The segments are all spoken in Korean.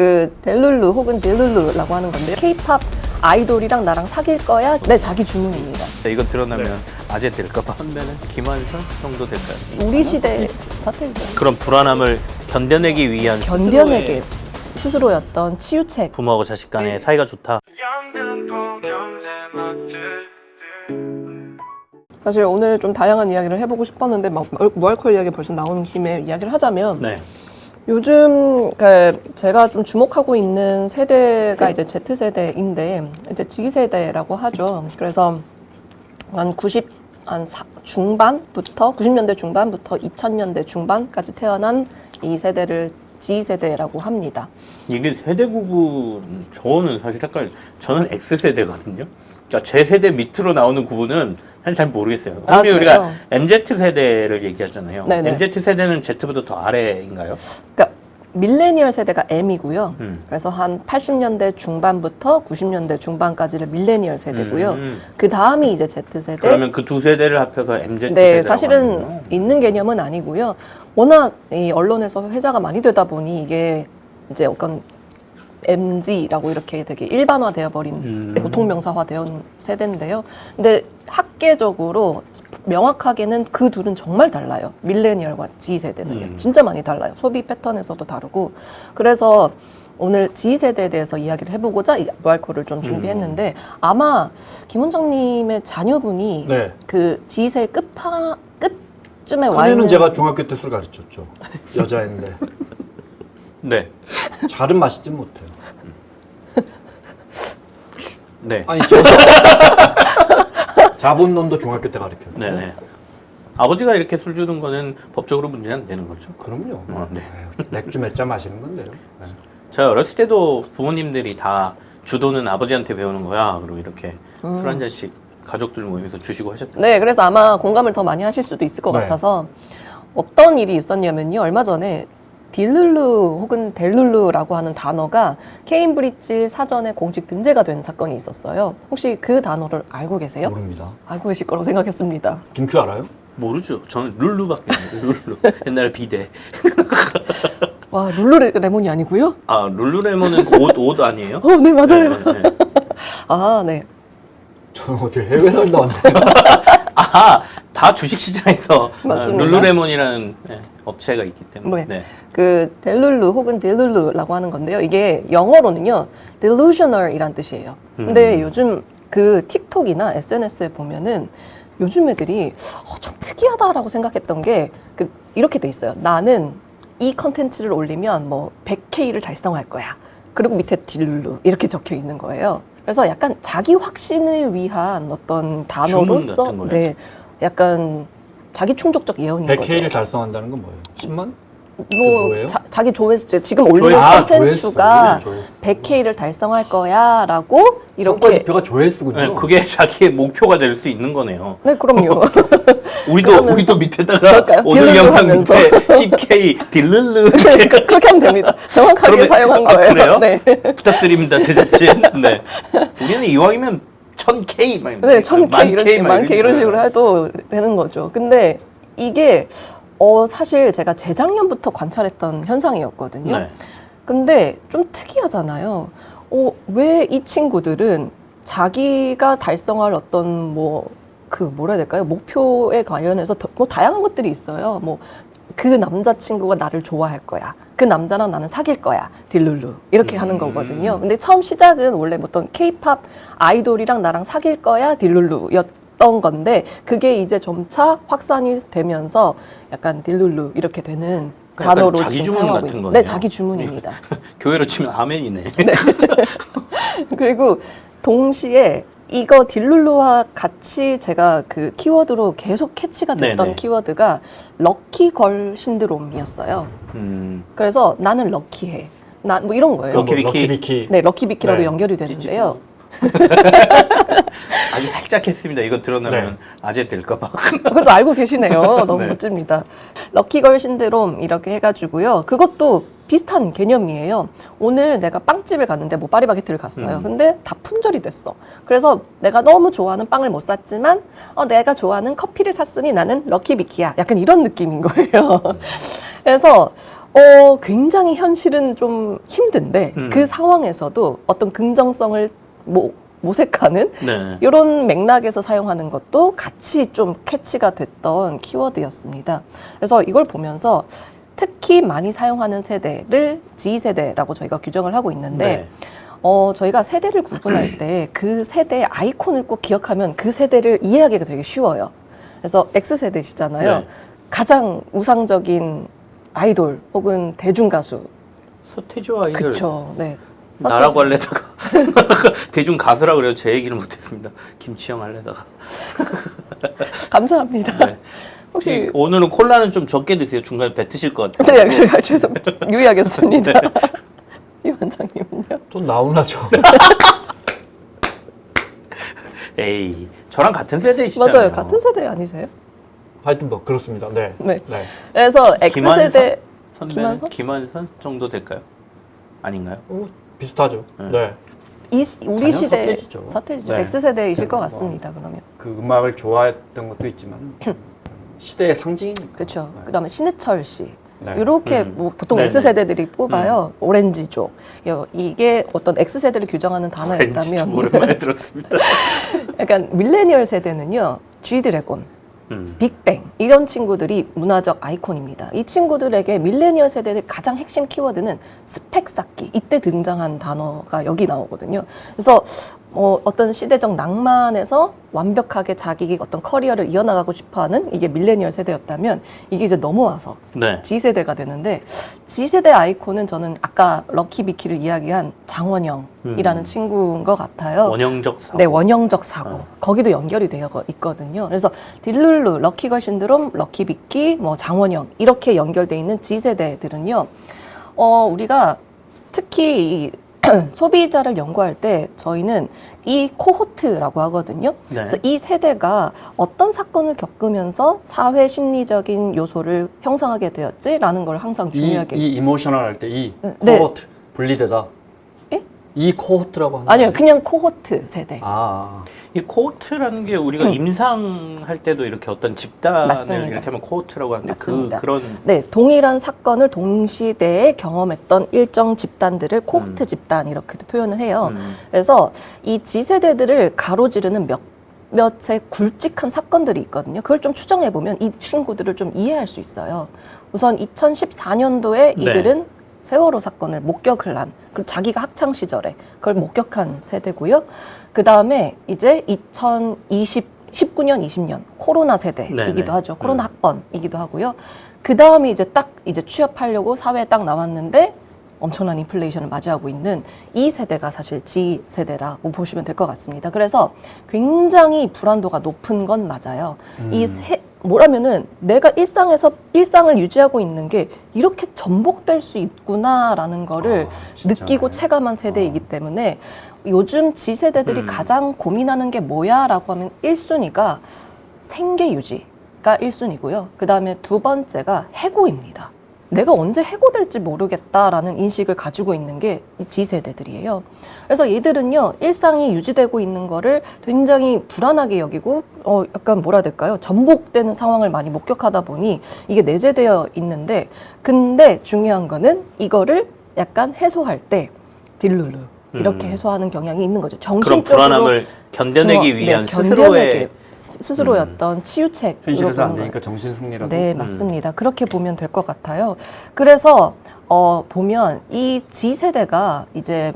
그 델룰루 혹은 딜룰루라고 하는 건데요. 케이팝 아이돌이랑 나랑 사귈 거야? 네, 자기 주문입니다. 네, 이거 드러나면 아재 될까봐 한면은 김한선 정도 될까요? 우리 시대 사태죠. 그런 불안함을 견뎌내기 위한 견뎌내게 스스로였던 치유책. 부모하고 자식 간의 사이가 좋다. 사실 오늘 좀 다양한 이야기를 해보고 싶었는데 막 무알콜 이야기 벌써 나오는 김에 이야기를 하자면 네. 요즘 그 제가 좀 주목하고 있는 세대가 이제 Z 세대인데 이제 Z 세대라고 하죠. 그래서 한 90, 한 사- 중반부터 90년대 중반부터 2000년대 중반까지 태어난 이 세대를 Z 세대라고 합니다. 이게 세대 구분 저는 사실 약간 저는 X 세대거든요. 그러니까 제 세대 밑으로 나오는 구분은 사실 잘 모르겠어요. 아, 흔히 우리가 그래요? MZ 세대를 얘기하잖아요. 네네. MZ 세대는 Z보다 더 아래인가요? 그러니까 밀레니얼 세대가 M이고요. 음. 그래서 한 80년대 중반부터 90년대 중반까지를 밀레니얼 세대고요. 음. 그 다음이 이제 Z 세대. 그러면 그 두 세대를 합해서 MZ 세대라고 네, 사실은. 있는 개념은 아니고요. 워낙 이 언론에서 회자가 많이 되다 보니 이게 이제 어떤 MG라고 이렇게 되게 일반화되어 버린 음. 보통 명사화 되어 세대인데요. 근데 학계적으로 명확하게는 그 둘은 정말 달라요. 밀레니얼과 Z 세대는 음. 진짜 많이 달라요. 소비 패턴에서도 다르고. 그래서 오늘 Z 세대에 대해서 이야기를 해보고자 이 무알코를 좀 준비했는데 아마 김 원장님의 자녀분이 네. 그 지세 끝파 끝쯤에 와 있는 제가 중학교 때 술 가르쳤죠. 여자인데 네. 잘은 마시진 못해요. 네. 아니 저 자본론도 중학교 때 가르쳤죠. 네. 네. 아버지가 이렇게 술 주는 거는 법적으로 문제는 안 되는 거죠. 그럼요. 어, 네. 에휴, 맥주 몇 잔 마시는 건데요. 네. 제가 어렸을 때도 부모님들이 다 주도는 아버지한테 배우는 거야. 그리고 이렇게 술 한 잔씩 가족들 모임에서 주시고 하셨던. 네, 그래서 아마 공감을 더 많이 하실 수도 있을 것 네. 같아서 어떤 일이 있었냐면요. 얼마 전에 딜룰루 혹은 델룰루라고 하는 단어가 케임브리지 사전에 공식 등재가 된 사건이 있었어요. 혹시 그 단어를 알고 계세요? 모릅니다. 알고 계실 거라고 생각했습니다. 김큐 알아요? 모르죠. 저는 룰루밖에 룰루. 옛날에 비대. 와, 룰루레몬이 아니고요? 아 룰루레몬은 그 옷, 옷 아니에요? 어, 네, 맞아요. 네, 네, 네. 아, 네. 저는 어떻게 해외 살다 왔네요. 아하, 다 주식시장에서 맞습니다. 룰루레몬이라는 네, 업체가 있기 때문에. 네. 그 델룰루 혹은 딜룰루라고 하는 건데요. 이게 영어로는요, delusional이란 뜻이에요. 근데 음. 요즘 그 틱톡이나 SNS에 보면은 요즘 애들이 어, 좀 특이하다라고 생각했던 게 그 이렇게 돼 있어요. 나는 이 컨텐츠를 올리면 뭐 100K를 달성할 거야. 그리고 밑에 딜룰루 이렇게 적혀 있는 거예요. 그래서 약간 자기 확신을 위한 어떤 단어로서 같은 거예요? 네, 약간 자기 충족적 예언인 거죠. 100K를 달성한다는 건 뭐예요? 10만? 뭐 뭐예요? 자, 자기 조회수 지금 올리는 조회수. 아, 콘텐츠가 조회수. 조회수. 100K를 달성할 거야라고 이렇게 성과지표가 조회수군요. 네, 그게 자기의 목표가 될 수 있는 거네요. 네 그럼요. 우리도 그러면서- 우리도 밑에다가 그럴까요? 오늘 영상 하면서. 밑에 10K 딜룰루 네, 그렇게 하면 됩니다. 정확하게 그러면- 사용한 아, 거예요. 그래요? 네. 부탁드립니다 제작진. 네. 우리는 이왕이면 1000K 막 네, 1000K 이런 식으로, 막만 K 이런 식으로 해도 되는 거죠. 근데 이게 어 사실 제가 재작년부터 관찰했던 현상이었거든요. 네. 근데 좀 특이하잖아요. 어, 왜 이 친구들은 자기가 달성할 어떤 뭐 그 뭐라 해야 될까요? 목표에 관련해서 더- 뭐 다양한 것들이 있어요. 뭐 그 남자친구가 나를 좋아할 거야. 그 남자랑 나는 사귈 거야. 딜룰루. 이렇게 하는 음. 거거든요. 근데 처음 시작은 원래 뭐 어떤 케이팝 아이돌이랑 나랑 사귈 거야. 딜룰루였던 건데 그게 이제 점차 확산이 되면서 약간 딜룰루 이렇게 되는 단어로 자기 지금 주문 사용하고 같은 있는 거네요. 네, 자기 주문입니다. 교회로 치면 아멘이네. 그리고 동시에 이거 딜룰루와 같이 제가 그 키워드로 계속 캐치가 됐던 네네. 키워드가 럭키걸 신드롬이었어요. 음, 그래서 나는 럭키해. 나 뭐 이런 거예요. 럭키- 럭키비키. 럭키비키. 네, 럭키비키라도 네. 연결이 되는데요. 아주 살짝 했습니다. 이거 드러나면 네. 아재 될까봐. 그래도 알고 계시네요. 너무 네. 멋집니다. 럭키걸 신드롬 이렇게 해가지고요. 그것도 비슷한 개념이에요. 오늘 내가 빵집을 갔는데 뭐 파리바게트를 갔어요. 음. 근데 다 품절이 됐어. 그래서 내가 너무 좋아하는 빵을 못 샀지만 어, 내가 좋아하는 커피를 샀으니 나는 럭키비키야. 약간 이런 느낌인 거예요. 그래서 어, 굉장히 현실은 좀 힘든데 음. 그 상황에서도 어떤 긍정성을 모, 모색하는 네. 이런 맥락에서 사용하는 것도 같이 좀 캐치가 됐던 키워드였습니다. 그래서 이걸 보면서 특히 많이 사용하는 세대를 G세대라고 저희가 규정을 하고 있는데 네. 어, 저희가 세대를 구분할 때 그 세대의 아이콘을 꼭 기억하면 그 세대를 이해하기가 되게 쉬워요. 그래서 X세대시잖아요. 네. 가장 우상적인 아이돌 혹은 대중가수. 서태지와 아이들 그쵸. 네. 나라고. 할래다가 대중 가수라 그래요. 제 얘기를 못했습니다. 김치영 할래다가. 감사합니다. 네. 혹시 이- 오늘은 콜라는 좀 적게 드세요. 중간에 뱉으실 것 같아요. 네, 제가 죄송 유의하겠습니다. 이 원장님은요? 좀 나올라죠. 에이, 저랑 같은 세대이시잖아요. 맞아요. 같은 세대 아니세요? 하여튼 뭐 그렇습니다. 네. 네. 네. 그래서? X세대 선배는 김한선? 김한선 정도 될까요? 아닌가요? 어, 비슷하죠. 네. 네. 이 시- 우리 시대. 서태지죠. 네. X세대이실 것 뭐. 같습니다. 그러면 그 음악을 좋아했던 것도 있지만 시대의 상징이니까. 그렇죠. 네. 그다음에 신해철 씨. 네. 이렇게 음. 뭐 보통 네네. X세대들이 뽑아요. 오렌지족. 여- 이게 어떤 X세대를 규정하는 왠지 좀 단어였다면 오랜만에 들었습니다. 약간 밀레니얼 세대는요. G드래곤, 음. 빅뱅 이런 친구들이 문화적 아이콘입니다. 이 친구들에게 밀레니얼 세대의 가장 핵심 키워드는 스펙 쌓기. 이때 등장한 단어가 여기 나오거든요. 그래서 어, 어떤 시대적 낭만에서 완벽하게 자기 어떤 커리어를 이어나가고 싶어하는 이게 밀레니얼 세대였다면 이게 이제 넘어와서 네. G세대가 되는데 G세대 아이콘은 저는 아까 럭키 비키를 이야기한 장원영이라는 음. 친구인 것 같아요. 원형적 사고. 네, 원형적 사고. 어. 거기도 연결이 되어 있거든요. 그래서 딜룰루, 럭키걸 신드롬, 럭키 비키, 뭐 장원영 이렇게 연결돼 있는 G세대들은요. 어, 우리가 특히 이 소비자를 연구할 때 저희는 이 코호트라고 하거든요. 네. 그래서 이 세대가 어떤 사건을 겪으면서 사회 심리적인 요소를 형성하게 되었지라는 걸 항상 이, 중요하게 이 이모셔널 할 때 이 네. 코호트 분리되다. 예? 이 코호트라고 하는 아니요? 그냥 코호트 세대. 아, 이 코호트라는 게 우리가 음. 임상할 때도 이렇게 어떤 집단을 맞습니다. 이렇게 하면 코호트라고 하는데 맞습니다. 그 그런 네, 동일한 사건을 동시대에 경험했던 일정 집단들을 코호트 음. 집단 이렇게도 표현을 해요. 음, 그래서 이 G세대들을 가로지르는 몇 몇의 굵직한 사건들이 있거든요. 그걸 좀 추정해 보면 이 친구들을 좀 이해할 수 있어요. 우선 2014년도에 네. 이들은 세월호 사건을 목격을 한, 그리고 자기가 학창 시절에 그걸 목격한 세대고요. 그 다음에 이제 2020, 19년, 20년 코로나 세대이기도 네네. 하죠. 코로나 음. 학번이기도 하고요. 그 다음에 이제 딱 이제 취업하려고 사회에 딱 나왔는데 엄청난 인플레이션을 맞이하고 있는 이 세대가 사실 G 세대라고 보시면 될 것 같습니다. 그래서 굉장히 불안도가 높은 건 맞아요. 음. 이 세, 뭐라면은 내가 일상에서 일상을 유지하고 있는 게 이렇게 전복될 수 있구나라는 거를 아. 느끼고 체감한 세대이기 때문에 요즘 G 세대들이 음. 가장 고민하는 게 뭐야라고 하면 1순위가 생계 유지가 1순위고요. 그 다음에 두 번째가 해고입니다. 내가 언제 해고될지 모르겠다라는 인식을 가지고 있는 게 이 G세대들이에요. 그래서 얘들은요, 일상이 유지되고 있는 거를 굉장히 불안하게 여기고, 어, 약간 뭐라 될까요? 전복되는 상황을 많이 목격하다 보니 이게 내재되어 있는데, 근데 중요한 거는 이거를 약간 해소할 때 딜룰루. 이렇게 음. 해소하는 경향이 있는 거죠. 정신적으로 불안함을 견뎌내기 스- 위한 네, 스스로의 견뎌내기. 스- 스스로였던 치유책 현실에서 안 되니까 정신 승리라도. 네, 맞습니다. 그렇게 보면 될 것 같아요. 그래서 어, 보면 이 G 세대가 이제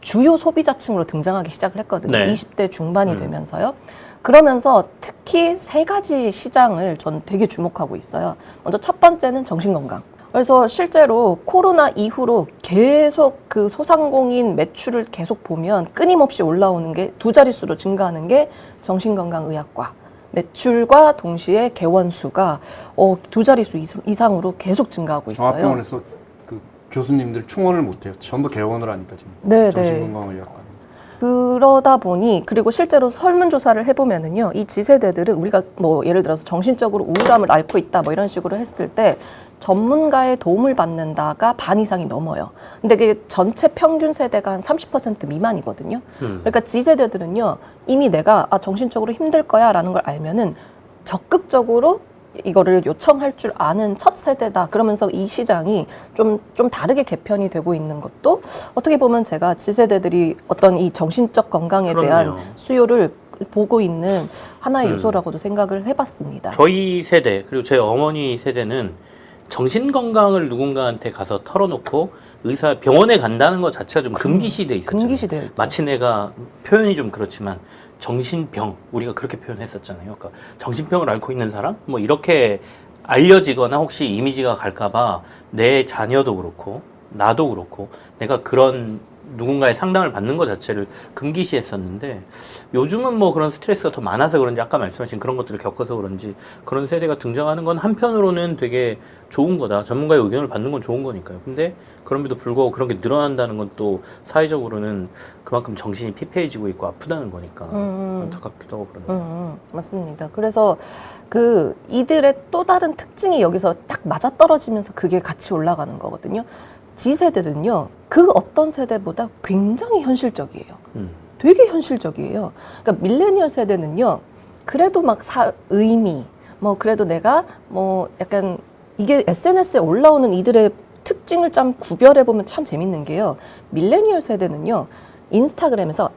주요 소비자층으로 등장하기 시작을 했거든요. 네. 20대 중반이 음. 되면서요. 그러면서 특히 세 가지 시장을 전 되게 주목하고 있어요. 먼저 첫 번째는 정신 건강. 그래서 실제로 코로나 이후로 계속 그 소상공인 매출을 계속 보면 끊임없이 올라오는 게 두 자릿수로 증가하는 게 정신건강의학과. 매출과 동시에 개원 수가 어, 두 자릿수 이상으로 계속 증가하고 있어요. 종합병원에서 그 교수님들 충원을 못해요. 전부 개원을 하니까 지금. 네, 네. 정신건강의학과. 그러다 보니 그리고 실제로 설문조사를 해보면은요 이 지세대들은 우리가 뭐 예를 들어서 정신적으로 우울함을 앓고 있다 뭐 이런 식으로 했을 때 전문가의 도움을 받는다가 반 이상이 넘어요. 근데 그게 전체 평균 세대가 한 30% 미만이거든요. 음. 그러니까 G세대들은요, 이미 내가 아, 정신적으로 힘들 거야 라는 걸 알면은 적극적으로 이거를 요청할 줄 아는 첫 세대다. 그러면서 이 시장이 좀, 좀 다르게 개편이 되고 있는 것도 어떻게 보면 제가 지세대들이 어떤 이 정신적 건강에 대한 그럼요. 수요를 보고 있는 하나의 음. 요소라고도 생각을 해봤습니다. 저희 세대 그리고 제 어머니 세대는 정신 건강을 누군가한테 가서 털어놓고 의사 병원에 간다는 것 자체가 좀 금기시돼 있었죠. 있죠. 마치 내가 표현이 좀 그렇지만 정신병 우리가 그렇게 표현했었잖아요. 그러니까 정신병을 앓고 있는 사람 뭐 이렇게 알려지거나 혹시 이미지가 갈까봐 내 자녀도 그렇고 나도 그렇고 내가 그런 누군가의 상담을 받는 것 자체를 금기시했었는데 요즘은 뭐 그런 스트레스가 더 많아서 그런지 아까 말씀하신 그런 것들을 겪어서 그런지 그런 세대가 등장하는 건 한편으로는 되게 좋은 거다. 전문가의 의견을 받는 건 좋은 거니까요. 근데 그럼에도 불구하고 그런 게 늘어난다는 건 또 사회적으로는 그만큼 정신이 피폐해지고 있고 아프다는 거니까 음. 안타깝기도 하고 그러네요. 음, 음, 맞습니다. 그래서 그 이들의 또 다른 특징이 여기서 딱 맞아 떨어지면서 그게 같이 올라가는 거거든요. G세대들은요, 그 어떤 세대보다 굉장히 현실적이에요. 음. 되게 현실적이에요. 그러니까 밀레니얼 세대는요, 그래도 막 사, 의미, 뭐 그래도 내가 뭐 약간 이게 SNS에 올라오는 이들의 특징을 좀 구별해 보면 참 재밌는 게요. 밀레니얼 세대는요, 인스타그램에서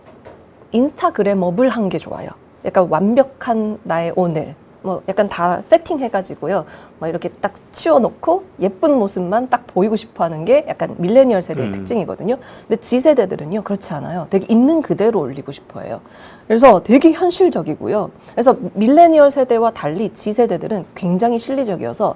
인스타그래머블 한게 좋아요. 약간 완벽한 나의 오늘. 뭐 약간 다 세팅해가지고요. 막 이렇게 딱 치워놓고 예쁜 모습만 딱 보이고 싶어 하는 게 약간 밀레니얼 세대의 음. 특징이거든요. 근데 G세대들은요, 그렇지 않아요. 되게 있는 그대로 올리고 싶어 해요. 그래서 되게 현실적이고요. 그래서 밀레니얼 세대와 달리 G세대들은 굉장히 실리적이어서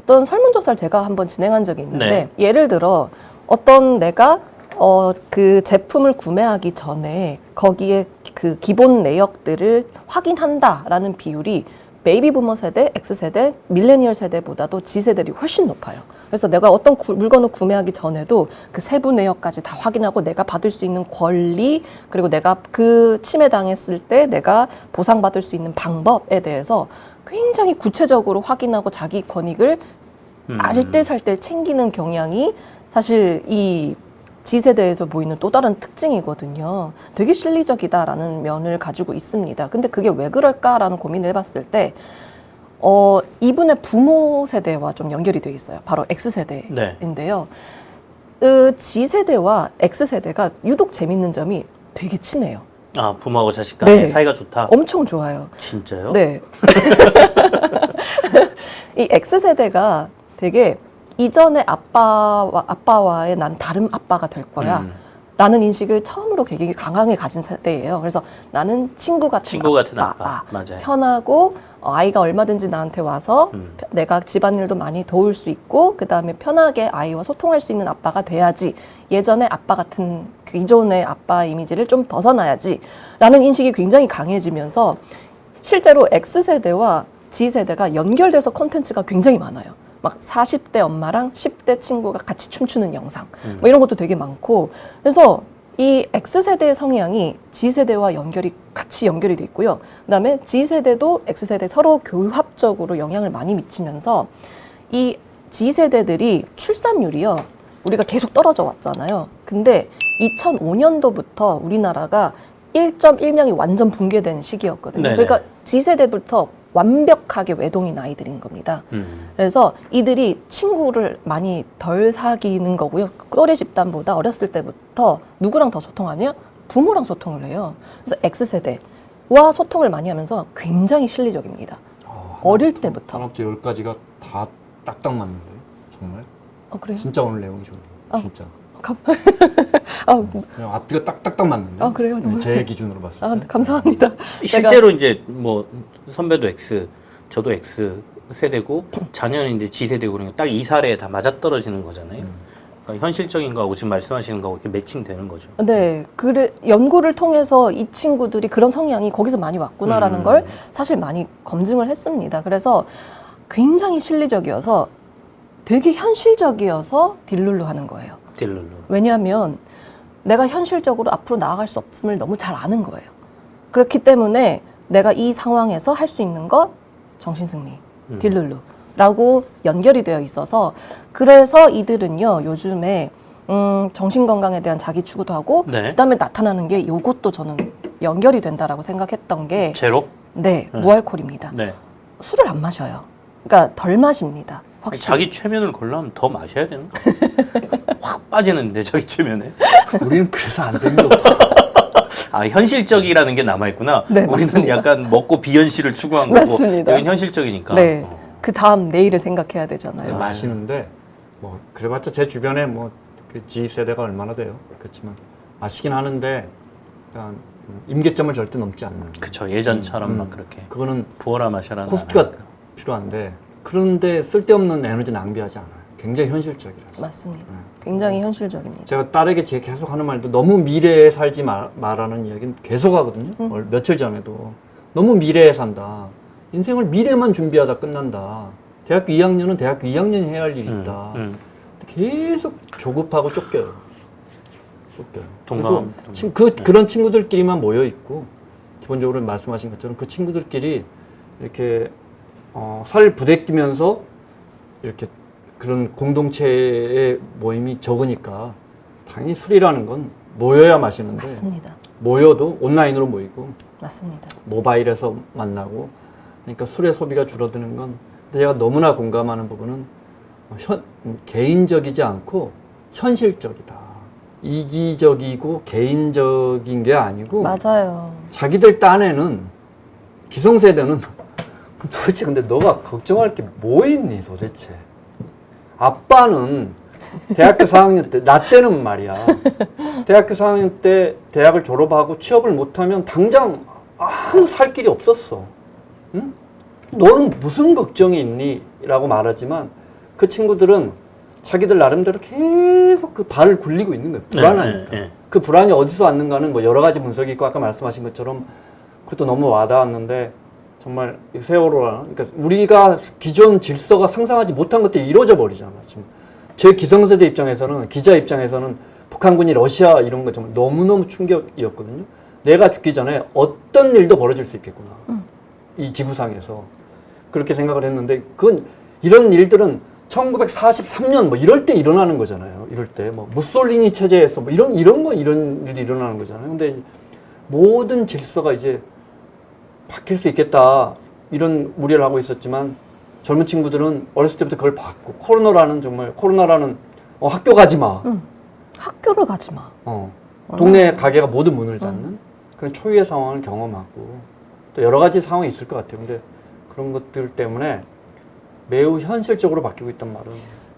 어떤 설문조사를 제가 한번 진행한 적이 있는데 네. 예를 들어 어떤 내가 어, 그 제품을 구매하기 전에 거기에 그 기본 내역들을 확인한다라는 비율이 베이비 부머 세대, X세대, 밀레니얼 세대보다도 G세대들이 훨씬 높아요. 그래서 내가 어떤 구- 물건을 구매하기 전에도 그 세부 내역까지 다 확인하고 내가 받을 수 있는 권리, 그리고 내가 그 침해당했을 때 내가 보상받을 수 있는 방법에 대해서 굉장히 구체적으로 확인하고 자기 권익을 음. 알뜰살뜰 챙기는 경향이 사실 이 G세대에서 보이는 또 다른 특징이거든요. 되게 실리적이다라는 면을 가지고 있습니다. 근데 그게 왜 그럴까라는 고민을 해봤을 때, 어, 이분의 부모 세대와 좀 연결이 돼 있어요. 바로 네. X세대인데요. 그 G세대와 X세대가 유독 재밌는 점이 되게 친해요. 아 부모하고 자식 간의 네. 사이가 좋다. 엄청 좋아요. 진짜요? 네. 이 X세대가 되게 이전의 아빠와 아빠와의 난 다른 아빠가 될 거야. 음. 라는 인식을 처음으로 되게 강하게 가진 세대예요. 그래서 나는 친구 같은 친구 같은 아빠, 아빠. 맞아요. 편하고 어, 아이가 얼마든지 나한테 와서 음. 펴- 내가 집안일도 많이 도울 수 있고 그 다음에 편하게 아이와 소통할 수 있는 아빠가 돼야지 예전의 아빠 같은 그 기존의 아빠 이미지를 좀 벗어나야지라는 인식이 굉장히 강해지면서 실제로 X세대와 G세대가 연결돼서 콘텐츠가 굉장히 많아요. 막 40대 엄마랑 10대 친구가 같이 춤추는 영상 음. 뭐 이런 것도 되게 많고 그래서 이 X세대의 성향이 G세대와 연결이 같이 연결이 돼 있고요. 그다음에 G세대도 X세대 서로 교합적으로 영향을 많이 미치면서 이 G세대들이 출산율이요. 우리가 계속 떨어져 왔잖아요. 근데 2005년도부터 우리나라가 1.1명이 완전 붕괴된 시기였거든요. 네네. 그러니까 G세대부터 완벽하게 외동인 아이들인 겁니다. 음. 그래서 이들이 친구를 많이 덜 사귀는 거고요. 또래 집단보다 어렸을 때부터 누구랑 더 소통하냐? 부모랑 소통을 해요. 그래서 X세대와 소통을 많이 하면서 굉장히 실리적입니다. 아, 어릴 때부터. 하나부터 열까지가 다 딱딱 맞는데 정말 어, 그래요? 진짜 오늘 내용이 좋네요. 어. 진짜 감... 아, 그냥 앞뒤가 딱딱딱 맞는데. 아, 그래요? 네, 제 기준으로 봤을 때. 아, 감사합니다. 실제로 이제 뭐 선배도 X, 저도 X 세대고 자녀는 이제 G 세대고 그러니까 딱 이 사례에 다 맞아떨어지는 거잖아요. 음. 그러니까 현실적인 거하고 지금 말씀하시는 거하고 이렇게 매칭되는 거죠. 네, 그래 연구를 통해서 이 친구들이 그런 성향이 거기서 많이 왔구나라는 음. 걸 사실 많이 검증을 했습니다. 그래서 굉장히 실리적이어서 되게 현실적이어서 딜룰루 하는 거예요. 딜룰루. 왜냐하면 내가 현실적으로 앞으로 나아갈 수 없음을 너무 잘 아는 거예요. 그렇기 때문에 내가 이 상황에서 할 수 있는 것 정신승리, 음. 딜룰루라고 연결이 되어 있어서 그래서 이들은요 요즘에 음, 정신 건강에 대한 자기 추구도 하고 네. 그다음에 나타나는 게 요것도 저는 연결이 된다라고 생각했던 게 제로? 네, 네. 무알콜입니다. 네. 술을 안 마셔요. 그러니까 덜 마십니다. 확실히. 자기 최면을 걸려면 더 마셔야 되는 거. 확 빠지는데 자기 최면에. 우리는 그래서 안 되는 거 없어. 아 현실적이라는 게 남아 있구나. 네, 우리는 맞습니다. 약간 먹고 비현실을 추구한 거고 맞습니다. 여긴 현실적이니까. 네. 어. 그 다음 내일을 생각해야 되잖아요. 네, 마시는데 뭐 그래봤자 제 주변에 뭐그 G 세대가 얼마나 돼요. 그렇지만 마시긴 하는데 그냥 임계점을 절대 넘지 않는. 그쵸 예전처럼 음, 막 음. 그렇게 그거는 부어라 마셔라. 코스트가 필요한데 그런데 쓸데없는 에너지 낭비하지 않아요. 굉장히 현실적이라서. 맞습니다. 네. 굉장히 현실적입니다. 제가 딸에게 제 계속 하는 말도 너무 미래에 살지 마, 말하는 이야기는 계속 하거든요. 음. 얼- 며칠 전에도 너무 미래에 산다. 인생을 미래만 준비하다 끝난다. 대학교 2학년은 대학교 2학년 해야 할 일이 음, 있다. 음. 계속 조급하고 쫓겨요. 쫓겨요. 동감. 친- 그 그런 친구들끼리만 모여 있고 기본적으로 말씀하신 것처럼 그 친구들끼리 이렇게 어, 살 부대끼면서 이렇게 그런 공동체의 모임이 적으니까 당연히 술이라는 건 모여야 마시는데 맞습니다. 모여도 온라인으로 모이고 맞습니다. 모바일에서 만나고 그러니까 술의 소비가 줄어드는 건 제가 너무나 공감하는 부분은 현, 개인적이지 않고 현실적이다. 이기적이고 개인적인 게 아니고 맞아요. 자기들 딴에는 기성세대는 도대체 근데 너가 걱정할 게 뭐 있니 도대체 아빠는 대학교 4학년 때 나 때는 말이야 대학교 4학년 때 대학을 졸업하고 취업을 못하면 당장 아무 살 길이 없었어 응? 너는 무슨 걱정이 있니? 라고 말하지만 그 친구들은 자기들 나름대로 계속 그 발을 굴리고 있는 거예요 불안하니까 네, 네, 네. 그 불안이 어디서 왔는가는 뭐 여러 가지 분석이 있고 아까 말씀하신 것처럼 그것도 너무 와닿았는데 정말 이 세월호라는 그러니까 우리가 기존 질서가 상상하지 못한 것들이 이루어져 버리잖아 지금. 제 기성세대 입장에서는 기자 입장에서는 북한군이 러시아 이런 거 정말 너무너무 충격이었거든요. 내가 죽기 전에 어떤 일도 벌어질 수 있겠구나. 이 지구상에서. 그렇게 생각을 했는데 그건 이런 일들은 1943년 뭐 이럴 때 일어나는 거잖아요. 이럴 때 뭐 무솔리니 체제에서 뭐 이런 이런 거 이런 일이 일어나는 거잖아요. 근데 모든 질서가 이제 바뀔 수 있겠다 이런 우려를 하고 있었지만 젊은 친구들은 어렸을 때부터 그걸 봤고 코로나라는 정말 코로나라는 어, 학교 가지 마. 응. 학교를 가지 마. 어, 동네 가게가 모두 문을 닫는 그런 초유의 상황을 경험하고 또 여러 가지 상황이 있을 것 같아요. 근데 그런 것들 때문에 매우 현실적으로 바뀌고 있단 말은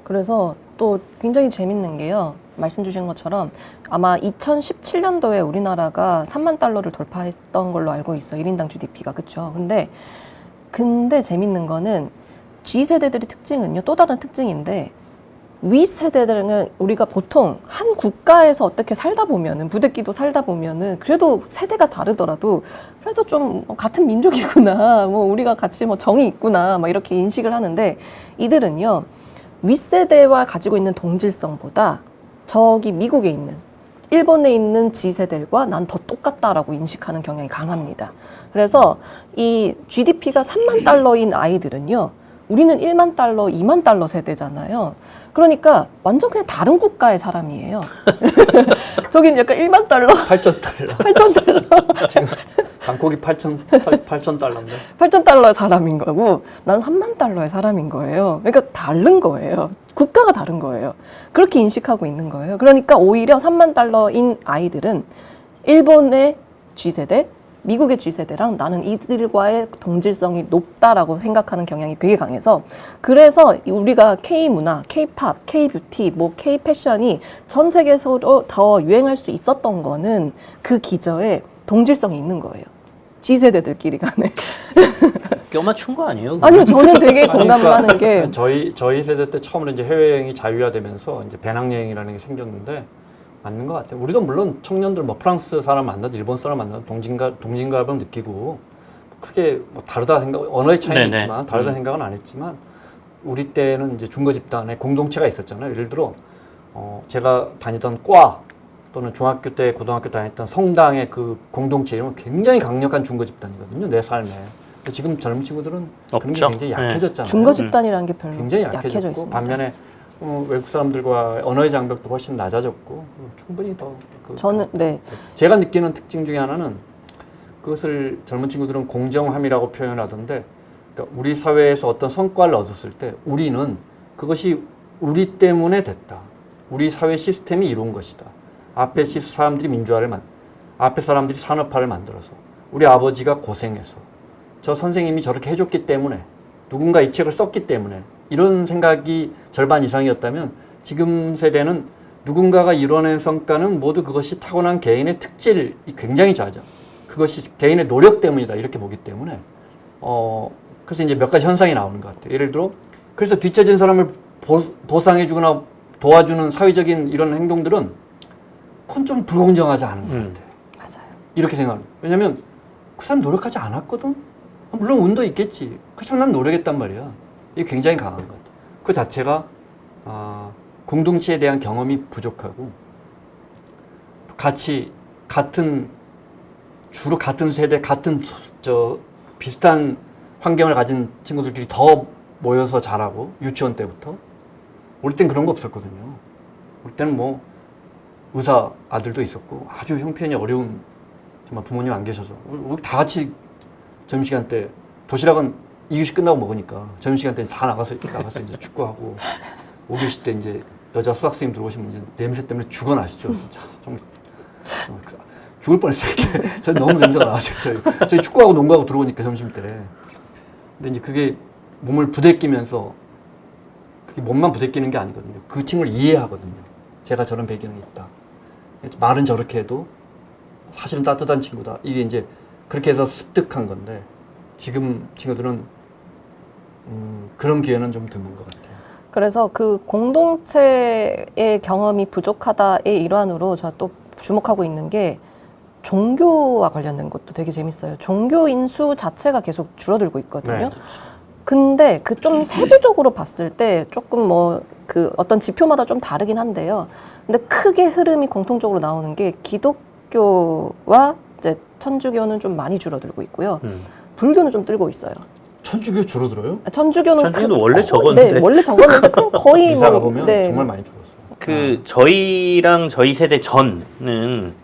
그래서 또 굉장히 재밌는 게요. 말씀 주신 것처럼 아마 2017년도에 우리나라가 3만 달러를 돌파했던 걸로 알고 있어요. 1인당 GDP가. 그렇죠. 근데 근데 재밌는 거는 G세대들의 특징은요. 또 다른 특징인데 위 세대들은 우리가 보통 한 국가에서 어떻게 살다 보면은 부대끼도 살다 보면은 그래도 세대가 다르더라도 그래도 좀 같은 민족이구나 뭐 우리가 같이 뭐 정이 있구나 뭐 이렇게 인식을 하는데 이들은요 윗 세대와 가지고 있는 동질성보다 저기 미국에 있는 일본에 있는 지세대들과 난 더 똑같다라고 인식하는 경향이 강합니다. 그래서 이 GDP가 3만 달러인 아이들은요, 우리는 1만 달러, 2만 달러 세대잖아요. 그러니까 완전 그냥 다른 국가의 사람이에요. 저긴 약간 1만 달러, 8천 달러 8천 달러, 지금 방콕이 8천 8천 달러인데 8천 달러의 사람인 거고, 난 3만 달러의 사람인 거예요. 그러니까 다른 거예요. 국가가 다른 거예요. 그렇게 인식하고 있는 거예요. 그러니까 오히려 3만 달러인 아이들은 일본의 G세대, 미국의 G세대랑 나는 이들과의 동질성이 높다라고 생각하는 경향이 되게 강해서 그래서 우리가 K-문화, K-팝, K-뷰티, 뭐 K-패션이 전 세계에서 더 유행할 수 있었던 거는 그 기저에 동질성이 있는 거예요. G세대들끼리 간에. 껴맞춘 거 아니에요? 아니요, 저는 되게 아니, 공감을 그러니까 하는 게 저희 저희 세대 때 처음으로 이제 해외 여행이 자유화되면서 이제 배낭여행이라는 게 생겼는데 맞는 것 같아요. 우리도 물론 청년들 뭐 프랑스 사람 만나도 일본 사람 만나도 동진감 동진감을 느끼고 크게 뭐 다르다 생각 언어의 차이는 네네. 있지만 다르다 음. 생각은 안 했지만 우리 때는 이제 중거 집단의 공동체가 있었잖아요. 예를 들어 어 제가 다니던 과 또는 중학교 때 고등학교 다녔던 성당의 그 공동체 이런 굉장히 강력한 중거 집단이거든요. 내 삶에. 근데 지금 젊은 친구들은 그런 게 없죠. 굉장히 네. 약해졌잖아요. 중거 집단이라는 게 별로 굉장히 약해져 약해졌고 있습니다. 반면에 어, 외국 사람들과 언어의 장벽도 훨씬 낮아졌고 어, 충분히 더 그, 저는 네 제가 느끼는 특징 중에 하나는 그것을 젊은 친구들은 공정함이라고 표현하던데 그러니까 우리 사회에서 어떤 성과를 얻었을 때 우리는 그것이 우리 때문에 됐다. 우리 사회 시스템이 이룬 것이다. 앞에 시- 사람들이 민주화를 만, 앞에 사람들이 산업화를 만들어서 우리 아버지가 고생해서 저 선생님이 저렇게 해줬기 때문에 누군가 이 책을 썼기 때문에 이런 생각이 절반 이상이었다면 지금 세대는 누군가가 이뤄낸 성과는 모두 그것이 타고난 개인의 특질이 굉장히 좌죠. 그것이 개인의 노력 때문이다 이렇게 보기 때문에 어 그래서 이제 몇 가지 현상이 나오는 것 같아요. 예를 들어 그래서 뒤처진 사람을 보, 보상해주거나 도와주는 사회적인 이런 행동들은 그건 좀 불공정하지 않은 것 음. 같아요. 맞아요. 이렇게 생각합니다. 왜냐하면 그 사람 노력하지 않았거든. 아, 물론 운도 있겠지. 그렇지만 난 노력했단 말이야. 이게 굉장히 강한 것 같아. 그 자체가 아, 공동체에 대한 경험이 부족하고 같이 같은 주로 같은 세대 같은 소- 저 비슷한 환경을 가진 친구들끼리 더 모여서 자라고 유치원 때부터 우리 땐 그런 거 없었거든요. 우리 때는 뭐 의사 아들도 있었고 아주 형편이 어려운 정말 부모님 안 계셔서 우리 다 같이 점심시간 때 도시락은 2교시 끝나고 먹으니까 점심시간 때 다 나가서 나가서 이제 축구하고 5교시 때 이제 여자 수학 선생님 들어오시면 이제 냄새 때문에 죽어나시죠 진짜. 정말. 어, 그- 죽을 뻔했어요 전 너무 냄새가 나가지고 저희 저희 축구하고 농구하고 들어오니까 점심 때. 근데 이제 그게 몸을 부대끼면서 그게 몸만 부대끼는 게 아니거든요. 그 친구를 이해하거든요. 제가 저런 배경이 있다. 말은 저렇게 해도 사실은 따뜻한 친구다. 이게 이제 그렇게 해서 습득한 건데 지금 친구들은 음, 그런 기회는 좀 드문 것 같아요. 그래서 그 공동체의 경험이 부족하다의 일환으로 제가 또 주목하고 있는 게 종교와 관련된 것도 되게 재밌어요. 종교 인수 자체가 계속 줄어들고 있거든요. 네. 근데 그 좀 세부적으로 봤을 때 조금 뭐 그 어떤 지표마다 좀 다르긴 한데요. 근데 크게 흐름이 공통적으로 나오는 게 기독교와 천주교는 좀 많이 줄어들고 있고요. 음. 불교는 좀 뜨고 있어요. 천주교 줄어들어요? 천주교는 천주교는 그- 원래 적었는데. 네, 원래 적었는데 거의 이사가 뭐 보면 네. 정말 많이 줄었어요. 그 저희랑 저희 세대 전은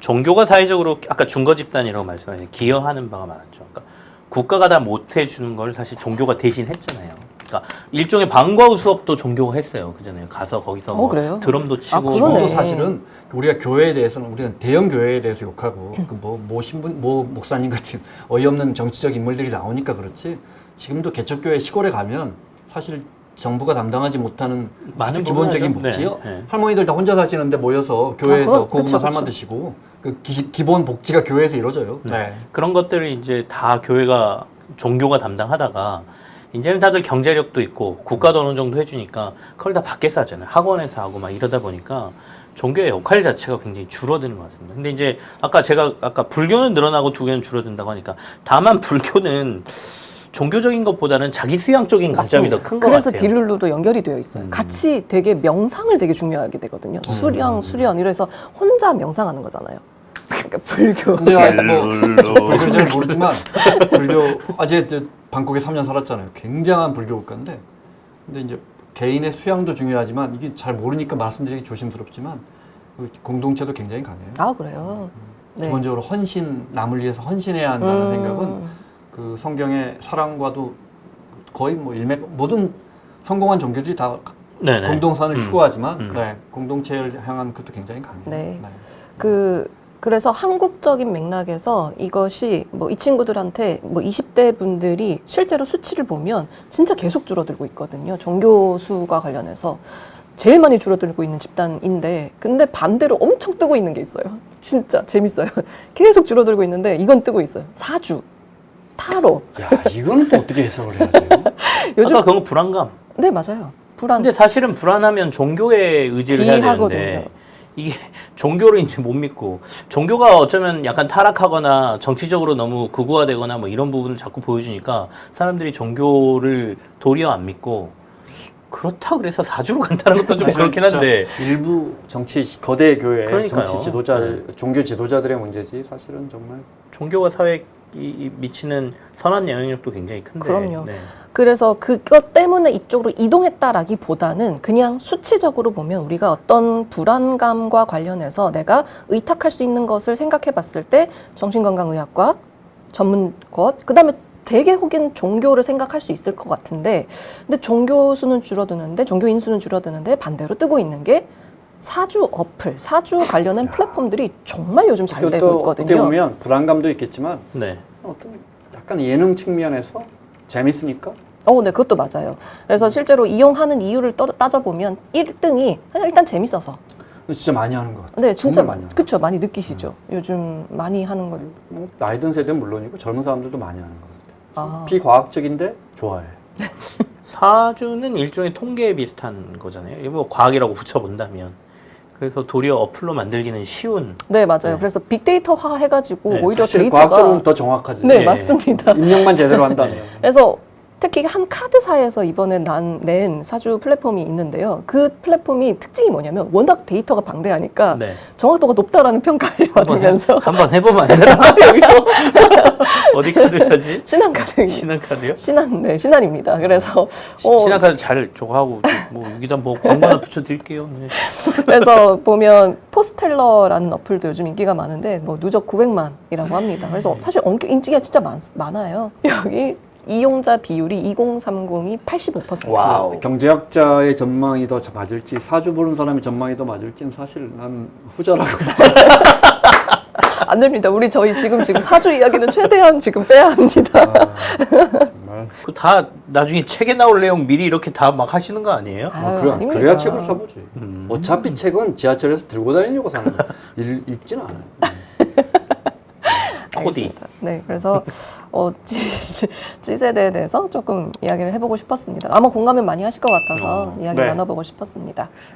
종교가 사회적으로 아까 중거 집단이라고 말씀하신 기여하는 바가 많았죠. 그러니까 국가가 다 못 해주는 걸 사실 종교가 대신 했잖아요. 그러니까 일종의 방과후 수업도 종교가 했어요. 그잖아요. 가서 거기서 어, 뭐 그래요? 드럼도 치고 그러네. 지금도 사실은 우리가 교회에 대해서는 우리는 대형 교회에 대해서 욕하고 그뭐모 신분 모 목사님 같은 어이없는 정치적 인물들이 나오니까 그렇지 지금도 개척교회 시골에 가면 사실 정부가 담당하지 못하는 많은 아주 기본적인. 복지요. 네, 네. 할머니들 다 혼자 사시는데 모여서 교회에서 그럼- 고구마 그쵸, 삶아 그쵸. 드시고 그 기, 기본 복지가 교회에서 이루어져요. 네. 그런 것들을 이제 다 교회가 종교가 담당하다가 이제는 다들 경제력도 있고 국가도 어느 정도 해주니까 그걸 다 밖에서 하잖아요. 학원에서 하고 막 이러다 보니까 종교의 역할 자체가 굉장히 줄어드는 것 같습니다. 근데 이제 아까 제가 아까 불교는 늘어나고 두 개는 줄어든다고 하니까 다만 불교는 종교적인 것보다는 자기 수양적인 관점이 더 큰것 그래서 같아요. 딜룰루도 연결이 되어 있어요. 음. 같이 되게 명상을 되게 중요하게 되거든요. 수령, 수련 이래서 혼자 명상하는 거잖아요. 그러니까 불교. 근데 아, 뭐 룰루. 불교를 잘 모르지만 불교 아제 저 방콕에 3년 살았잖아요. 굉장한 불교 국가인데 근데 이제 개인의 수양도 중요하지만 이게 잘 모르니까 말씀드리기 조심스럽지만 그 공동체도 굉장히 강해요. 아 그래요. 네. 기본적으로 헌신 남을 위해서 헌신해야 한다는 음. 생각은 그 성경의 사랑과도 거의 뭐 일맥 모든 성공한 종교들이 다 네네. 공동선을 음. 추구하지만 음. 네, 공동체를 향한 것도 굉장히 강해요. 네. 그 그래서 한국적인 맥락에서 이것이 뭐 이 친구들한테 뭐 20대 분들이 실제로 수치를 보면 진짜 계속 줄어들고 있거든요. 종교 수가 관련해서 제일 많이 줄어들고 있는 집단인데 근데 반대로 엄청 뜨고 있는 게 있어요. 진짜 재밌어요. 계속 줄어들고 있는데 이건 뜨고 있어요. 사주, 타로. 야 이거는 또 어떻게 해석을 해야 돼요? 요즘 아까 그거 불안감. 네 맞아요. 불안. 근데 사실은 불안하면 종교에 의지를 해야 기하거든요. 되는데 이게 종교를 이제 못 믿고 종교가 어쩌면 약간 타락하거나 정치적으로 너무 극우화되거나 뭐 이런 부분을 자꾸 보여주니까 사람들이 종교를 도리어 안 믿고 그렇다 그래서 사주로 간다는 것도 좀 그렇긴 진짜 한데 일부 정치 거대 교회 그러니까요. 정치 지도자 네. 종교 지도자들의 문제지 사실은 정말 종교가 사회에 이- 미치는 선한 영향력도 굉장히 큰데 그럼요. 네. 그래서 그것 때문에 이쪽으로 이동했다라기보다는 그냥 수치적으로 보면 우리가 어떤 불안감과 관련해서 내가 의탁할 수 있는 것을 생각해 봤을 때 정신건강의학과 전문 것, 그 다음에 되게 혹은 종교를 생각할 수 있을 것 같은데 근데 종교 수는 줄어드는데 종교인 수는 줄어드는데 반대로 뜨고 있는 게 사주 어플, 사주 관련한 플랫폼들이 정말 요즘 잘 되고 그것도 어떻게 있거든요. 보면 불안감도 있겠지만 네. 어떤 약간 예능 측면에서 재밌으니까 어, 네, 그것도 맞아요. 그래서 실제로 이용하는 이유를 떠- 따져보면 1등이 일단 재밌어서. 진짜 많이 하는 것 같아요. 네, 진짜 정말 많이 하는 그쵸 많이 느끼시죠. 요즘 많이 하는 걸. 뭐 나이 든 세대는 물론이고 젊은 사람들도 많이 하는 것 같아요. 아. 비과학적인데 좋아해. 사주는 일종의 통계 비슷한 거잖아요. 이거 뭐 과학이라고 붙여본다면. 그래서 도리어 어플로 만들기는 쉬운. 네, 맞아요. 네. 그래서 빅데이터화 해가지고 네, 오히려 사실 데이터가 과학적으로는 더 정확하지. 네, 네. 맞습니다. 입력만 제대로 한다면. 그래서 특히 한 카드사에서 이번에 난, 낸 사주 플랫폼이 있는데요. 그 플랫폼이 특징이 뭐냐면 워낙 데이터가 방대하니까 네. 정확도가 높다라는 평가를 받으면서 한번 해보면 안 되나? 여기서 어디 카드 사지? 신한 카드 신한 카드요? 신한 네 신한입니다. 그래서 어, 신한 카드 잘 저거 하고 뭐 여기다 뭐 광고 하나 붙여드릴게요. 네. 그래서 보면 포스텔러라는 어플도 요즘 인기가 많은데 뭐 누적 900만이라고 합니다. 그래서 사실 엄청 인기가 진짜 많, 많아요. 여기 이용자 비율이 2030이 85%. 와우. 경제학자의 전망이 더 맞을지 사주 보는 사람의 전망이 더 맞을지는 사실 난 후자라고. 안 됩니다. 우리 저희 지금 지금 사주 이야기는 최대한 지금 빼야 합니다. 아, 정말. 그 다 나중에 책에 나올 내용 미리 이렇게 다 막 하시는 거 아니에요? 아유, 어, 그래, 아닙니다. 그래야 책을 사보지. 음. 어차피 책은 지하철에서 들고 다니려고 사는 거야. 읽, 읽진 않아요. 코디. 네, 그래서 어, G, G세대에 대해서 조금 이야기를 해보고 싶었습니다. 아마 공감을 많이 하실 것 같아서 어, 이야기 네. 나눠보고 싶었습니다.